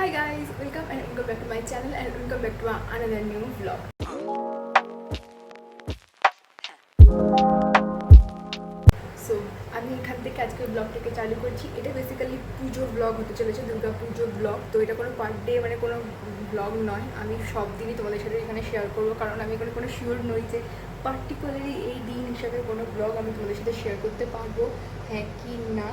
Hi guys, welcome and welcome back to my channel and welcome back to another new vlog. So আমি এখান থেকে আজকে ব্লগটাকে চালু করছি। এটা বেসিক্যালি পুজোর ব্লগ হতে চলেছে দুর্গা পুজোর ব্লগ তো এটা কোনো পার ডে মানে কোনো ব্লগ নয়। আমি সব দিনই তোমাদের সাথে এখানে শেয়ার করব কারণ আমি এখানে কোনো শিওর নই যে পার্টিকুলারলি এই দিন হিসাবে কোনো ব্লগ আমি তোমাদের সাথে শেয়ার করতে পারব। হ্যাঁ কি না।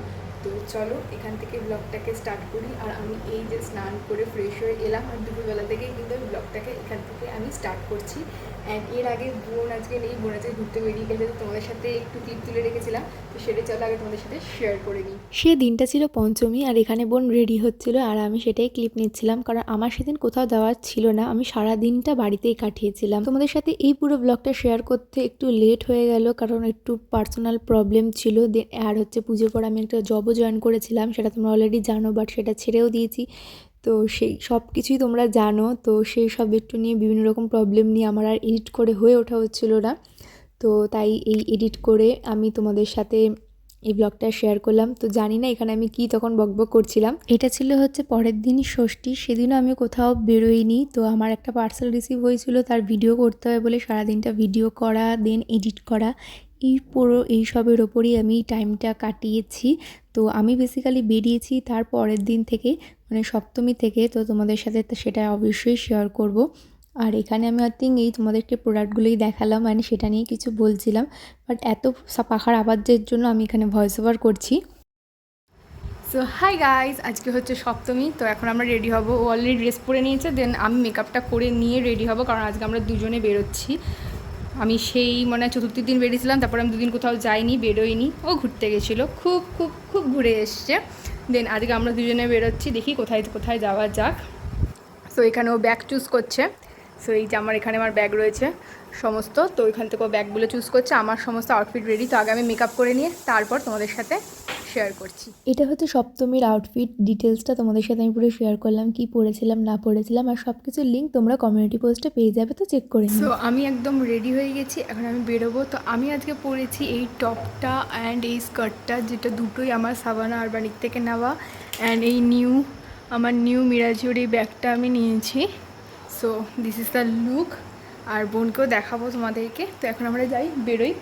তো চলো, এখান থেকে ব্লগটাকে স্টার্ট করি। আর আমি এই যে স্নান করে ফ্রেশ হয়ে এলাম, আর দুপুরবেলা থেকেই কিন্তু আমি ব্লগটাকে এখান থেকে আমি স্টার্ট করছি। অ্যান্ড এর আগে বোন আজকে নেই, বোন আজকে ঘুরতে বেরিয়ে গেছে তোমাদের সাথে একটু ক্লিপ তুলে রেখেছিলাম। তো সেটা চলো আগে তোমাদের সাথে শেয়ার করে নিই। সে দিনটা ছিল পঞ্চমী, আর এখানে বোন রেডি হচ্ছিল, আর আমি সেটাই ক্লিপ নিচ্ছিলাম। কারণ আমার সেদিন কোথাও যাওয়ার ছিল না, আমি সারা দিনটা বাড়িতেই কাটিয়েছিলাম। তোমাদের সাথে এই পুরো ব্লগটা শেয়ার করতে একটু লেট হয়ে গেল, কারণ একটু পার্সোনাল প্রবলেম ছিল। আর হচ্ছে পুজোর পর আমি একটা জবও জয়েন করেছিলাম, সেটা তোমরা অলরেডি জানো বাট সেটা ছেড়েও দিয়েছি। তো সেই সব কিছুই তোমরা জানো, তো সেই সব একটু নিয়ে বিভিন্ন রকম প্রবলেম নিয়ে আমার আর এডিট করে হয়ে ওঠা হচ্ছিল না। তো তাই এই এডিট করে আমি তোমাদের সাথে এই ব্লগটা শেয়ার করলাম। তো জানি না এখানে আমি কি তখন বকবক করছিলাম। এটা ছিল হচ্ছে পরের দিন ষষ্ঠী, সেদিনও আমি কোথাও বেরোইনি। তো আমার একটা পার্সেল রিসিভ হয়েছিল, তার ভিডিও করতে হবে বলে সারাদিনটা ভিডিও করা দেন এডিট করা। এই পুরো, এই সবের ওপরই আমি টাইমটা কাটিয়েছি। তো আমি বেসিক্যালি বেরিয়েছি তার পরের দিন থেকে মানে সপ্তমী থেকে, তো তোমাদের সাথে সেটা অবশ্যই শেয়ার করব। আর এখানে আমি আই থিঙ্ক এই তোমাদেরকে প্রোডাক্টগুলোই দেখালাম মানে সেটা নিয়ে কিছু বলছিলাম। বাট এত পাখার আওয়াজের জন্য আমি এখানে ভয়েস ওভার করছি। সো হাই গাইজ আজকে হচ্ছে সপ্তমী, তো এখন আমরা রেডি হব। ও অলরেডি ড্রেস পরে নিয়েছে দেন আমি মেকআপটা করে নিয়ে রেডি হব, কারণ আজকে আমরা দুজনে বেরোচ্ছি। আমি সেই মানে চতুর্থ দিন বেরিয়েছিলাম, তারপর আমি দুদিন কোথাও যাইনি, বেরোইনি। ও ঘুরতে গেছিল, খুব খুব খুব ঘুরে এসছে। দেন আজকে আমরা দুজনে বেরোচ্ছি, দেখি কোথায় কোথায় যাওয়া যাক। সো এখানে ও ব্যাগ চুজ করছে। সো এই যে আমার এখানে আমার ব্যাগ রয়েছে, সমস্ত। তো ওইখান থেকে ও ব্যাগগুলো চুজ করছে। আমার সমস্ত আউটফিট রেডি তো আগে আমি মেকআপ করে নিয়ে, তারপর তোমাদের সাথে শেয়ার করছি। এটা হচ্ছে সপ্তমীর আউটফিট ডিটেলসটা তোমাদের সাথে আমি পুরো শেয়ার করলাম কি পরেছিলাম না পরেছিলাম আর সব কিছুর লিঙ্ক তোমরা কমিউনিটি পোস্টে পেয়ে যাবে তো চেক করে তো আমি একদম রেডি হয়ে গেছি এখন আমি বেরোবো। তো আমি আজকে পরেছি এই টপটা অ্যান্ড এই স্কার্টটা যেটা দুটোই আমার সাবানা আরবানিক থেকে নেওয়া। অ্যান্ড এই নিউ আমার নিউ মিরাজুর এই ব্যাগটা আমি নিয়েছি। So this is the look আর বোনকেও দেখাবো তোমাদেরকে। তো এখন আমরা যাই বেরোই।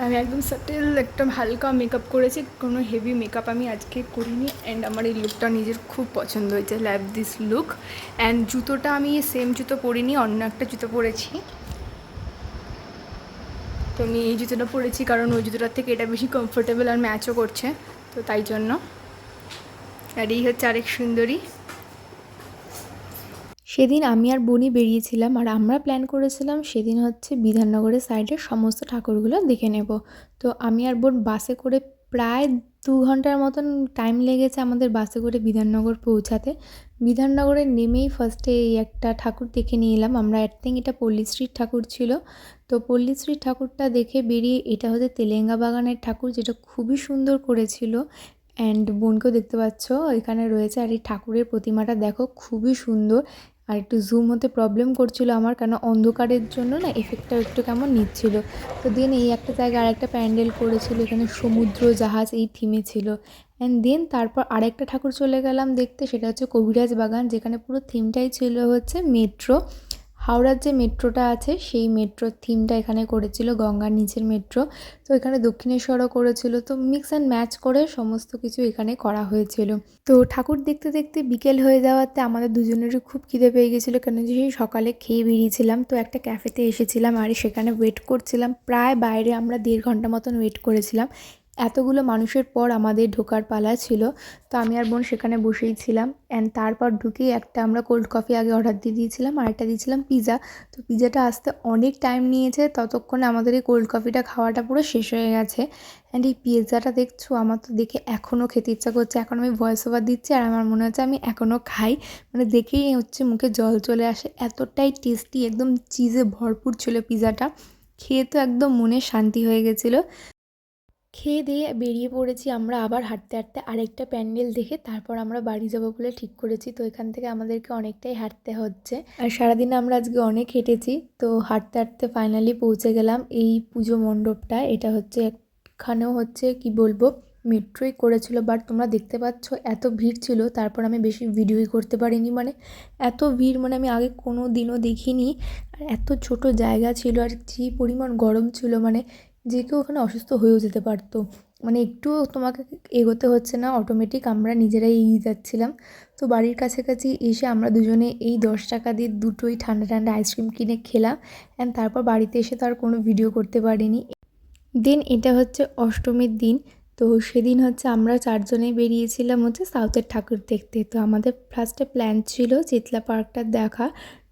আমি একদম সাটেল একটা হালকা মেকআপ করেছি। কোনো হেভি মেকআপ আমি আজকে করিনি। অ্যান্ড আমার এই লুকটা নিজের খুব পছন্দ হয়েছে ল্যাভ দিস লুক অ্যান্ড জুতোটা আমি সেম জুতো পরিনি, অন্য একটা জুতো পরেছি। তো আমি এই জুতোটা পরেছি কারণ ওই জুতোটার থেকে এটা বেশি কমফোর্টেবল আর ম্যাচও করছে। তো তাই জন্য। আর এই হচ্ছে আরেক সুন্দরী। সেদিন আমি আর বনি বেরিয়েছিলাম আর আমরা প্ল্যান করেছিলাম সেদিন হচ্ছে বিধাননগরের সাইডের সমস্ত ঠাকুরগুলো দেখে নেব। তো আমি আর বোন বাসে করে প্রায় দু ঘণ্টার মতন টাইম লেগেছে আমাদের বাসে করে বিধাননগর পৌঁছাতে। বিধাননগরে নেমেই ফার্স্টে এই একটা ঠাকুর দেখে নিয়ে এলাম। আমরা আই থিঙ্ক এটা পল্লীশ্রীর ঠাকুর ছিল। তো পল্লীশ্রীর ঠাকুরটা দেখে বেরিয়ে এটা হচ্ছে তেলেঙ্গা বাগানের ঠাকুর যেটা খুবই সুন্দর করেছিল। অ্যান্ড বোনকেও দেখতে পাচ্ছ, এখানে রয়েছে আর এই ঠাকুরের প্রতিমাটা দেখো, খুবই সুন্দর। আর একটু জুম হতে প্রবলেম করছিল আমার, কেন অন্ধকারের জন্য না এফেক্টটা একটু কেমন নিচ্ছিল। তো দেন এই একটা জায়গায় আরেকটা প্যান্ডেল করেছিল, এখানে সমুদ্র জাহাজ এই থিমে ছিল। অ্যান্ড দেন তারপর আরেকটা ঠাকুর চলে গেলাম দেখতে, সেটা হচ্ছে কবিরাজ বাগান, যেখানে পুরো থিমটাই ছিল হচ্ছে মেট্রো হাওড়ার যে মেট্রোটা আছে, সেই মেট্রোর থিমটা এখানে করেছিল গঙ্গার নিচের মেট্রো। তো এখানে দক্ষিণেশ্বরও করেছিল। তো মিক্স অ্যান্ড ম্যাচ করে সমস্ত কিছু এখানে করা হয়েছিল। তো ঠাকুর দেখতে দেখতে বিকেল হয়ে যাওয়াতে আমাদের দুজনেরই খুব খিদে পেয়ে গেছিল, কেন যে সেই সকালে খেয়ে বেরিয়েছিলাম। তো একটা ক্যাফেতে এসেছিলাম আর সেখানে ওয়েট করছিলাম। প্রায় বাইরে আমরা দেড় ঘণ্টা মতন ওয়েট করেছিলাম। এতগুলো মানুষের পর আমাদের ঢোকার পালা ছিল, তো আমি আর বোন সেখানে বসেই ছিলাম। অ্যান্ড তারপর ঢুকেই একটা আমরা কোল্ড কফি আগে অর্ডার দিয়ে দিয়েছিলাম, আর একটা দিয়েছিলাম পিৎজা তো পিৎজাটা আসতে অনেক টাইম নিয়েছে, ততক্ষণে আমাদের এই কোল্ড কফিটা খাওয়াটা পুরো শেষ হয়ে গেছে। অ্যান্ড এই পিৎজাটা দেখছ, আমার তো দেখে এখনও খেতে ইচ্ছা করছে। এখন আমি ভয়েস ওভার দিচ্ছি, আর আমার মনে হচ্ছে আমি এখনও খাই। মানে দেখেই হচ্ছে মুখে জল চলে আসে। এতটাই টেস্টি একদম চিজে ভরপুর ছিল পিৎজাটা খেয়ে তো একদম মনে শান্তি হয়ে গেছিল। খেয়ে দিয়ে বেরিয়ে পড়েছি আমরা আবার হাঁটতে হাঁটতে আরেকটা প্যান্ডেল দেখে তারপর আমরা বাড়ি যাব বলে ঠিক করেছি। তো এখান থেকে আমাদেরকে অনেকটাই হাঁটতে হচ্ছে। আর সারাদিনে আমরা আজকে অনেক হেঁটেছি। তো হাঁটতে হাঁটতে ফাইনালি পৌঁছে গেলাম এই পুজো মণ্ডপটা এটা হচ্ছে এখানেও হচ্ছে কি বলব মেট্রোই করেছিল। বাট তোমরা দেখতে পাচ্ছ এত ভিড় ছিল, তারপর আমি বেশি ভিডিওই করতে পারিনি। মানে এত ভিড় মানে আমি আগে কোনো দিনও দেখিনি। আর এত ছোট জায়গা ছিল আর যে পরিমাণ গরম ছিল। মানে যে কেউ ওখানে অসুস্থ হয়েও যেতে পারতো। মানে একটুও তোমাকে এগোতে হচ্ছে না অটোমেটিক আমরা নিজেরাই এগিয়ে যাচ্ছিলাম। তো বাড়ির কাছাকাছি এসে আমরা দুজনে এই দশ টাকা দিয়ে দুটোই ঠান্ডা ঠান্ডা আইসক্রিম কিনে খেলাম অ্যান্ড তারপর বাড়িতে এসে তো আর কোনো ভিডিও করতে পারিনি। দেন এটা হচ্ছে অষ্টমীর দিন, তো সেদিন হচ্ছে আমরা চারজনেই বেরিয়েছিলাম হচ্ছে সাউথের ঠাকুর দেখতে। তো আমাদের ফার্স্টে প্ল্যান ছিল চিতলা পার্কটা দেখা,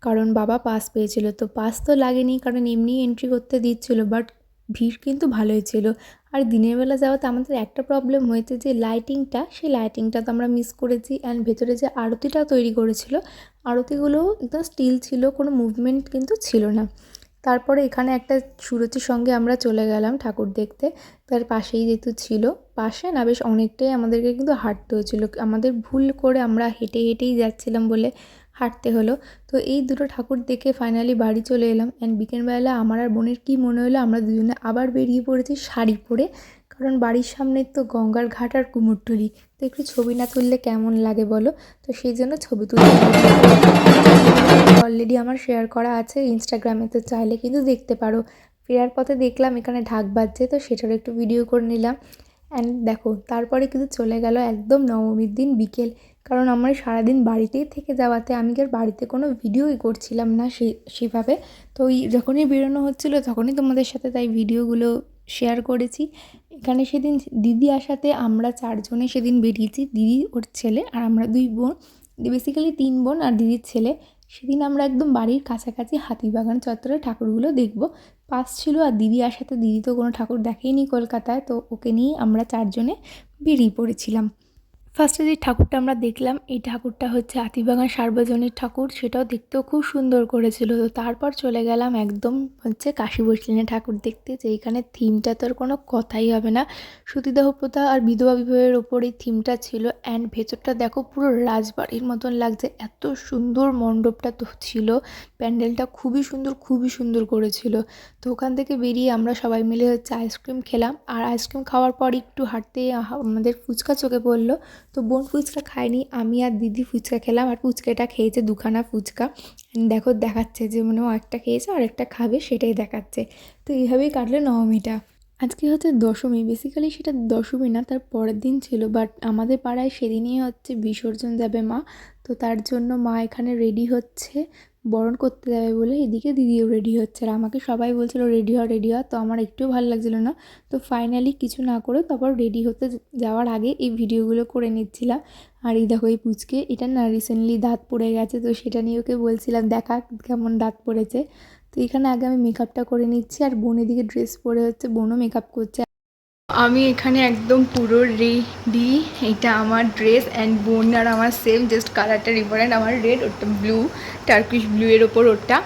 কারণ বাবা পাস পেয়েছিল। তো পাস তো লাগেনি, কারণ এমনি এন্ট্রি করতে দিচ্ছিল বাট ভিড় কিন্তু ভালোই ছিল। আর দিনের বেলা যাওয়াতে আমাদের একটা প্রবলেম হয়েছে যে লাইটিংটা সেই লাইটিংটা তো আমরা মিস করেছি অ্যান্ড ভেতরে যে আরতিটা তৈরি করেছিল, আরতিগুলো একদম স্টিল ছিল, কোনো মুভমেন্ট কিন্তু ছিল না। তারপরে এখানে একটা সুরতির সঙ্গে আমরা চলে গেলাম ঠাকুর দেখতে, তার পাশেই যেহেতু ছিল, পাশে না বেশ অনেকটাই আমাদেরকে কিন্তু হাঁটতে হয়েছিল। আমাদের ভুল করে আমরা হেঁটে হেঁটেই যাচ্ছিলাম বলে হাঁটতে হলো। তো এই দুটো ঠাকুর দেখে ফাইনালি বাড়ি চলে এলাম। অ্যান্ড বিকেলবেলা আমার আর বোনের কী মনে হলো, আমরা দুজনে আবার বেরিয়ে পড়েছি শাড়ি পরে। কারণ বাড়ির সামনে তো গঙ্গার ঘাট আর কুমোরটুলি। তো একটু ছবি না তুললে কেমন লাগে বলো? তো সেই জন্য ছবি তুলতে অলরেডি আমার শেয়ার করা আছে ইনস্টাগ্রামে তো চাইলে কিন্তু দেখতে পারো। ফেরার পথে দেখলাম এখানে ঢাক বাজছে, তো সেটারও একটু ভিডিও করে নিলাম। অ্যান্ড দেখো, তারপরে কিন্তু চলে গেল একদম নবমীর দিন বিকেল। কারণ আমার সারাদিন বাড়িতেই থেকে যাওয়াতে আমি আর বাড়িতে কোনো ভিডিওই করছিলাম না সে, সেভাবে। তো ওই যখনই বেরোনো হচ্ছিল তখনই তোমাদের সাথে তাই ভিডিওগুলো শেয়ার করেছি। এখানে সেদিন দিদি আসাতে আমরা চারজনে সেদিন বেরিয়েছি। দিদি ওর ছেলে আর আমরা দুই বোন। বেসিক্যালি তিন বোন আর দিদির ছেলে। সেদিন আমরা একদম বাড়ির কাছাকাছি হাতিবাগান চত্বরে ঠাকুরগুলো দেখব। পাস ছিল আর দিদি আসাতে দিদি তো কোনো ঠাকুর দেখেইনি কলকাতায়। তো ওকে নিয়ে আমরা চারজনে বেরিয়ে পড়েছিলাম। ফার্স্টে যে ঠাকুরটা আমরা দেখলাম, এই ঠাকুরটা হচ্ছে আতিবাগান সার্বজনীন ঠাকুর। সেটাও দেখতেও খুব সুন্দর করেছিল। তো তারপর চলে গেলাম একদম হচ্ছে কাশী বসলিনের ঠাকুর দেখতে, যে এখানে থিমটা তো আর কোনো কথাই হবে না। সতীদাহ প্রথা আর বিধবা বিবাহের ওপর এই থিমটা ছিল। অ্যান্ড ভেতরটা দেখো পুরো রাজবাড়ির মতন লাগছে। এত সুন্দর মণ্ডপটা তো ছিল। প্যান্ডেলটা খুবই সুন্দর খুবই সুন্দর করেছিল। তো ওখান থেকে বেরিয়ে আমরা সবাই মিলে হচ্ছে আইসক্রিম খেলাম। আর আইসক্রিম খাওয়ার পর একটু হাঁটতে আমাদের ফুচকা চোখে পড়ল। তো বোন ফুচকা খায়নি, আমি আর দিদি ফুচকা খেলাম আর ফুচকাটা খেয়েছে দুখানা ফুচকা। দেখো দেখাচ্ছে যে মানে ও একটা খেয়েছে আর একটা খাবে, সেটাই দেখাচ্ছে। তো এইভাবেই কাটলো নবমীটা। আজকে হচ্ছে দশমী বেসিক্যালি সেটা দশমী না, তার পরের দিন ছিল বাট আমাদের পাড়ায় সেদিনই হচ্ছে বিসর্জন যাবে মা। তো তার জন্য মা এখানে রেডি হচ্ছে। বরণ করতে যাবে বলে এদিকে দিদিও রেডি হচ্ছে আর আমাকে সবাই বলছিল রেডি হ রেডি হ। তো আমার একটুও ভালো লাগছিল না। তো ফাইনালি কিছু না করে তারপর রেডি হতে যাওয়ার আগে এই ভিডিওগুলো করে নিচ্ছিলাম। আর এই দেখো এই পুচকে, এটা না রিসেন্টলি দাঁত পড়ে গেছে, তো সেটা নিয়ে ওকে বলছিলাম, দেখা কেমন দাঁত পড়েছে। তো এখানে আগে আমি মেকআপটা করে নিচ্ছি আর বোন এদিকে ড্রেস পরে হচ্ছে, বোনও মেকআপ করছে। আমি এখানে একদম পুরো রেডি এটা আমার ড্রেস অ্যান্ড বোন আর আমার সেম জাস্ট কালারটা ডিফারেন্ট আমার রেড ওটা ব্লু টার্কিশ ব্লু এর ওপর ওটা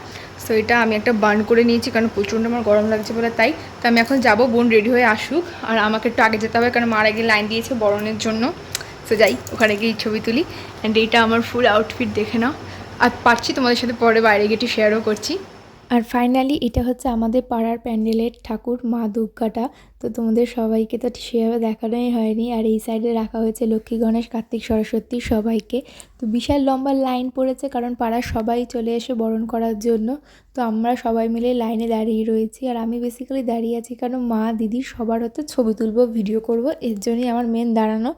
সো এটা আমি একটা বার্ন করে নিয়েছি, কারণ প্রচণ্ড আমার গরম লাগছে বলে তাই। তো আমি এখন যাব বোন রেডি হয়ে আসুক। আর আমাকে একটু আগে যেতে হবে, কারণ মার আগে লাইন দিয়েছে বরণের জন্য। সো যাই, ওখানে গিয়ে ছবি তুলি। অ্যান্ড এইটা আমার ফুল আউটফিট দেখে নাও। আর পাচ্ছি তোমাদের সাথে পরে বাইরে গিয়ে একটু শেয়ারও করছি। আর ফাইনালি এটা হচ্ছে আমাদের পাড়ার প্যান্ডেলের ঠাকুর, মা দুর্গাটা। তো তোমাদের সবাইকে তো সেভাবে দেখানোই হয়নি। আর এই সাইডে রাখা হয়েছে লক্ষ্মী, গণেশ, কার্তিক, সরস্বতী সবাইকে। তো বিশাল লম্বা লাইন পড়েছে কারণ পাড়ার সবাই চলে এসে বরণ করার জন্য। তো আমরা সবাই মিলে লাইনে দাঁড়িয়ে রয়েছি। আর আমি বেসিক্যালি দাঁড়িয়ে আছি কারণ মা, দিদি সবার হচ্ছে ছবি তুলবো ভিডিও করব। এর জন্যই আমার মেন দাঁড়ানো।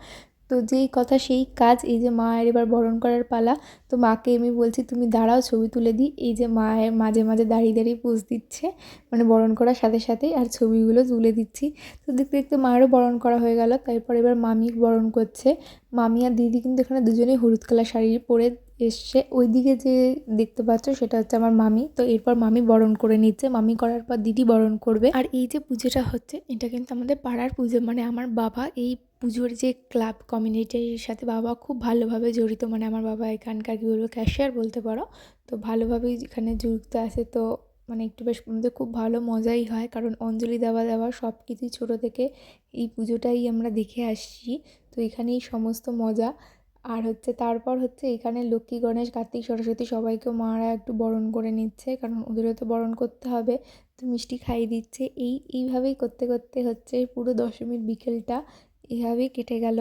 তো যেই কথা, সেই কাজ, এই যে মায়ের এবার বরণ করার পালা, তো মাকে আমি বলছি, তুমি দাঁড়াও, ছবি তুলে দিই। এই যে মায়ের মাঝে মাঝে দাঁড়িয়ে দাঁড়িয়ে পোজ দিচ্ছে মানে বরণ করার সাথে সাথেই আর ছবিগুলো তুলে দিচ্ছি। তো দেখতে দেখতে মায়েরও বরণ করা হয়ে গেল। তারপর এবার মামি বরণ করছে। মামি আর দিদি কিন্তু এখানে দুজনেই হলুদ কালার শাড়ি পরে এসছে ওইদিকে যে দেখতে পাচ্ছ সেটা হচ্ছে আমার মামি। তো এরপর মামি বরণ করে নিচ্ছে। মামি করার পর দিদি বরণ করবে। আর এই যে পুজোটা হচ্ছে, এটা কিন্তু আমাদের পাড়ার পুজো। মানে আমার বাবা এই পুজোর যে ক্লাব কমিউনিটির সাথে বাবা খুব ভালোভাবে জড়িত। মানে আমার বাবা এখানকার কী বলব, ক্যাশিয়ার বলতে পারো। তো ভালোভাবেই এখানে যুক্ত আছে। তো মানে একটু বেশ আমাদের খুব ভালো মজাই হয়। কারণ অঞ্জলি দেওয়া দেওয়া সব কিছুই ছোটো থেকে এই পুজোটাই আমরা দেখে আসছি। তো এখানেই সমস্ত মজা। আর হচ্ছে তারপর হচ্ছে এখানে লক্ষ্মী, গণেশ, কার্তিক, সরস্বতী সবাইকে মারা একটু বরণ করে নিচ্ছে। কারণ ওদেরও তো বরণ করতে হবে। তো মিষ্টি খাইয়ে দিচ্ছে। এই, এইভাবেই করতে করতে হচ্ছে পুরো দশমীর বিকেলটা এভাবেই কেটে গেল।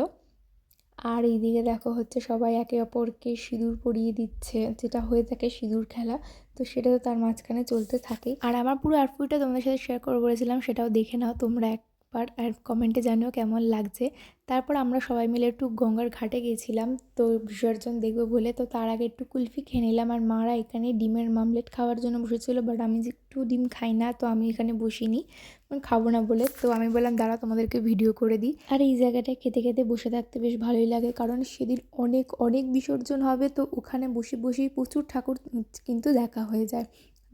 আর এইদিকে দেখো হচ্ছে সবাই একে অপরকে সিঁদুর পরিয়ে দিচ্ছে। যেটা হয়ে থাকে সিঁদুর খেলা। তো সেটা তো তার মাঝখানে চলতে থাকে আর আমার পুরো আউটফিটটা তোমাদের সাথে শেয়ার করে বলেছিলাম, সেটাও দেখে নাও তোমরা একবার আর কমেন্টে জানিও কেমন লাগছে। তারপর আমরা সবাই মিলে একটু গঙ্গার ঘাটে গিয়েছিলাম তো বিসর্জন দেখব বলে, তো তার আগে একটু কুলফি খেয়ে নিলাম। আর মারা এখানে ডিমের মামলেট খাওয়ার জন্য বসেছিল বাট আমি একটু ডিম খাই না, তো আমি এখানে বসিনি। খাব না বলে, তো আমি বললাম, দাঁড়া, তোমাদেরকে ভিডিও করে দিই। আর এই জায়গাটায় খেতে খেতে বসে থাকতে বেশ ভালোই লাগে, কারণ সেদিন অনেক অনেক বিসর্জন হবে, তো ওখানে বসে, বসেই প্রচুর ঠাকুর কিন্তু দেখা হয়ে যায়।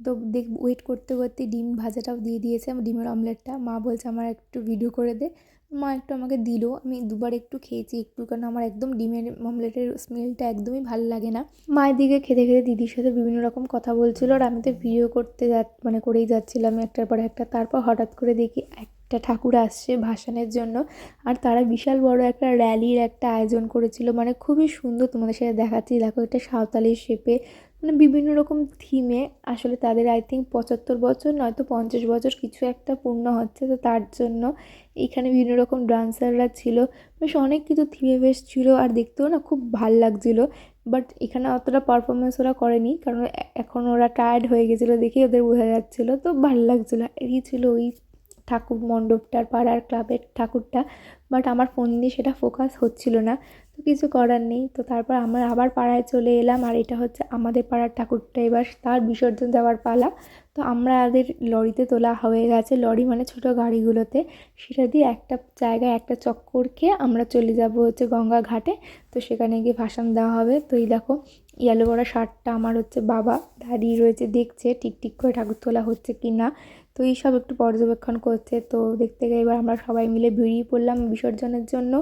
তো দেখ ওয়েট করতে করতে ডিম ভাজাটাও দিয়ে দিয়েছে ডিমের অমলেটটা মা বলছে, আমার একটু ভিডিও করে দে। মা একটু আমাকে দিল, আমি দুবার একটু খেয়েছি একটু, কারণ আমার একদম ডিমের অমলেটের স্মেলটা একদমই ভালো লাগে না। মায়ের দিকে খেতে খেতে দিদির সাথে বিভিন্ন রকম কথা বলছিল, আর আমি তো ভিডিও করতে যা মানে করেই যাচ্ছিলাম একটার পর একটা। তারপর হঠাৎ করে দেখি একটা ঠাকুর আসছে ভাসানের জন্য, আর তারা বিশাল বড় একটা র্যালির একটা আয়োজন করেছিল। মানে খুবই সুন্দর তোমাদের সাথে দেখাচ্ছি। দেখো একটা সাঁওতালি শেপে মানে বিভিন্ন রকম থিমে আসলে তাদের আই থিঙ্ক পঁচাত্তর বছর নয়তো পঞ্চাশ বছর কিছু একটা পূর্ণ হচ্ছে। তো তার জন্য এখানে বিভিন্ন রকম ডান্সাররা ছিল। বেশ অনেক কিছু থিমে বেশ ছিল আর দেখতেও না খুব ভালো লাগছিল। বাট এখানে অতটা পারফরমেন্স ওরা করেনি কারণ এখন ওরা টায়ার্ড হয়ে গেছিল দেখে ওদের বোঝা যাচ্ছিল। তো ভালো লাগছিল। এই ছিল ওই ঠাকুর মণ্ডপটার পাড়ার ক্লাবের ঠাকুরটা বাট আমার ফোন দিয়ে সেটা ফোকাস হচ্ছিল না। তো কিছু করার নেই। তো তারপর আমরা আবার পাড়ায় চলে এলাম। আর এটা হচ্ছে আমাদের পাড়ার ঠাকুরটা। এবার তার বিসর্জন দেওয়ার পালা। তো আমরা আমাদের লরিতে তোলা হয়ে গেছে। লরি মানে ছোট গাড়িগুলোতে। সেটা দিয়ে একটা জায়গায় একটা চক্কর খেয়ে আমরা চলে যাব হচ্ছে গঙ্গা ঘাটে। তো সেখানে গিয়ে ভাসান দেওয়া হবে। তো এই দেখো ইয়ালো করা শার্টটা আমার হচ্ছে বাবা দাঁড়িয়ে রয়েছে, দেখছে ঠিক ঠিক করে ঠাকুর তোলা হচ্ছে কি না তো এই সব একটু পর্যবেক্ষণ করছে। তো দেখতে গেলে এবার আমরা সবাই মিলে বেরিয়ে পড়লাম বিসর্জনের জন্য।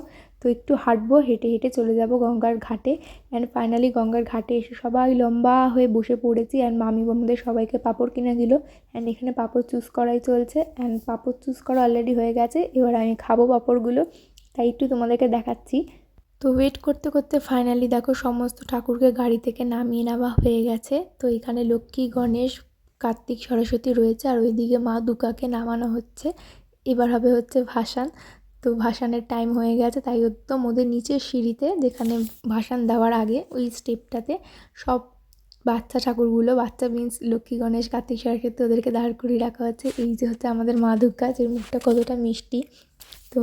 তো একটু হাঁটবো, হেঁটে হেঁটে চলে যাব গঙ্গার ঘাটে। অ্যান্ড ফাইনালি গঙ্গার ঘাটে এসে সবাই লম্বা হয়ে বসে পড়েছি। অ্যান্ড মামি আমাদের সবাইকে পাঁপড় কিনে দিল। অ্যান্ড এখানে পাঁপড় চুজ করাই চলছে। অ্যান্ড পাঁপড় চুজ করা অলরেডি হয়ে গেছে। এবার আমি খাব পাঁপড়গুলো। তাই একটু তোমাদেরকে দেখাচ্ছি। তো ওয়েট করতে করতে ফাইনালি দেখো সমস্ত ঠাকুরকে গাড়ি থেকে নামিয়ে নেওয়া হয়ে গেছে। তো এখানে লক্ষ্মী, গণেশ কার্তিক সরস্বতী রয়েছে আর ওইদিকে মা দুর্গাকে নামানো হচ্ছে। এবার হবে হচ্ছে ভাসান। তো ভাসানের টাইম হয়ে গেছে, তাই একদম ওদের নিচের সিঁড়িতে যেখানে ভাসান দেওয়ার আগে ওই স্টেপটাতে সব বাচ্চা ঠাকুরগুলো, বাচ্চা মিন্স লক্ষ্মী, গণেশ, কার্তিক, সরস্বতী ওদেরকে দাঁড় করিয়ে রাখা হচ্ছে। এই যে হচ্ছে আমাদের মা দুর্গা, যে মুখটা কতটা মিষ্টি। তো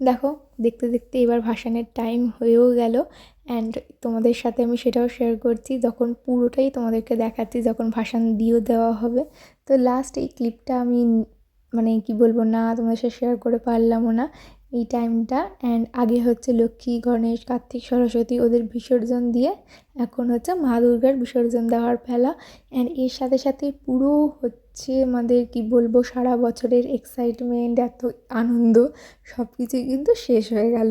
দেখো, দেখতে দেখতে এবার ভাসানের টাইম হয়েও গেল। অ্যান্ড তোমাদের সাথে আমি সেটাও শেয়ার করছি, যখন পুরোটাই তোমাদেরকে দেখাচ্ছি, যখন ভাসান দিয়েও দেওয়া হবে। তো লাস্ট এই ক্লিপটা আমি মানে কি বলব, না তোমাদের সাথে শেয়ার করে পারলামও না এই টাইমটা অ্যান্ড আগে হচ্ছে লক্ষ্মী, গণেশ, কার্তিক, সরস্বতী ওদের বিসর্জন দিয়ে, এখন হচ্ছে মা দুর্গার বিসর্জন দেওয়ার ফেলা অ্যান্ড এর সাথে সাথে পুরো হচ্ছে আমাদের, কি বলব, সারা বছরের এক্সাইটমেন্ট এত আনন্দ সব কিছুই কিন্তু শেষ হয়ে গেল।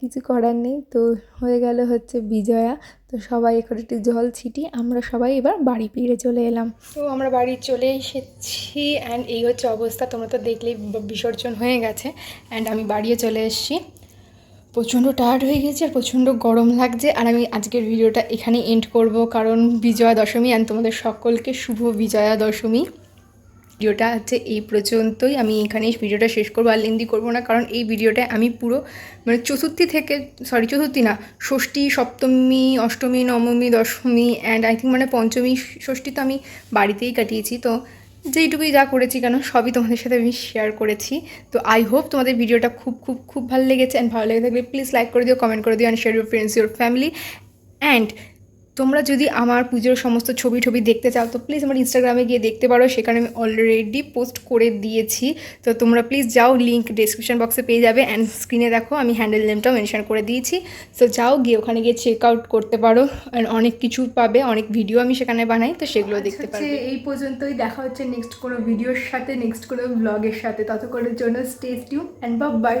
কিছু করার নেই, তো হয়ে গেল হচ্ছে বিজয়া। তো সবাই এখন একটু জল ছিটিয়ে আমরা সবাই এবার বাড়ি ফিরে চলে এলাম। তো আমরা বাড়ি চলে এসেছি অ্যান্ড এই হচ্ছে অবস্থা। তোমরা তো দেখলেই বিসর্জন হয়ে গেছে। অ্যান্ড আমি বাড়িও চলে এসেছি। প্রচণ্ড টায়ার্ড হয়ে গেছে আর প্রচণ্ড গরম লাগছে। আর আমি আজকের ভিডিওটা এখানে এন্ড করব। কারণ বিজয়া দশমী অ্যান্ড তোমাদের সকলকে শুভ বিজয়া দশমী ভিডিওটা হচ্ছে এই পর্যন্তই। আমি এখানেই ভিডিওটা শেষ করব আর লেন্দি করব না। কারণ এই ভিডিওটা আমি পুরো মানে চতুর্থী থেকে সরি চতুর্থী না, ষষ্ঠী, সপ্তমী, অষ্টমী, নবমী, দশমী অ্যান্ড আই থিঙ্ক মানে পঞ্চমী, ষষ্ঠী তো আমি বাড়িতেই কাটিয়েছি। তো যেইটুকুই যা করেছি কেন, সবই তোমাদের সাথে আমি শেয়ার করেছি। তো আই হোপ তোমাদের ভিডিওটা খুব খুব খুব ভালো লেগেছে। অ্যান্ড ভালো লেগে থাকলে প্লিজ লাইক করে দিও কমেন্ট করে দিও and share your friends your family and তোমরা যদি আমার পুজোর সমস্ত ছবি টবি দেখতে চাও তো প্লিজ আমার ইনস্টাগ্রামে গিয়ে দেখতে পারো। সেখানে আমি অলরেডি পোস্ট করে দিয়েছি। তো তোমরা প্লিজ যাও লিঙ্ক ডিসক্রিপশন বক্সে পেয়ে যাবে। অ্যান্ড স্ক্রিনে দেখো আমি হ্যান্ডেল নেমটাও মেনশন করে দিয়েছি। তো যাও গিয়ে ওখানে গিয়ে চেক আউট করতে পারো। অ্যান্ড অনেক কিছু পাবে অনেক ভিডিও আমি সেখানে বানাই তো সেগুলো দেখতে পারবে। এই পর্যন্তই। দেখা হচ্ছে নেক্সট কোনো ভিডিওর সাথে নেক্সট কোনো ব্লগের সাথে। ততক্ষণের জন্য স্টে টিউন অ্যান্ড বাই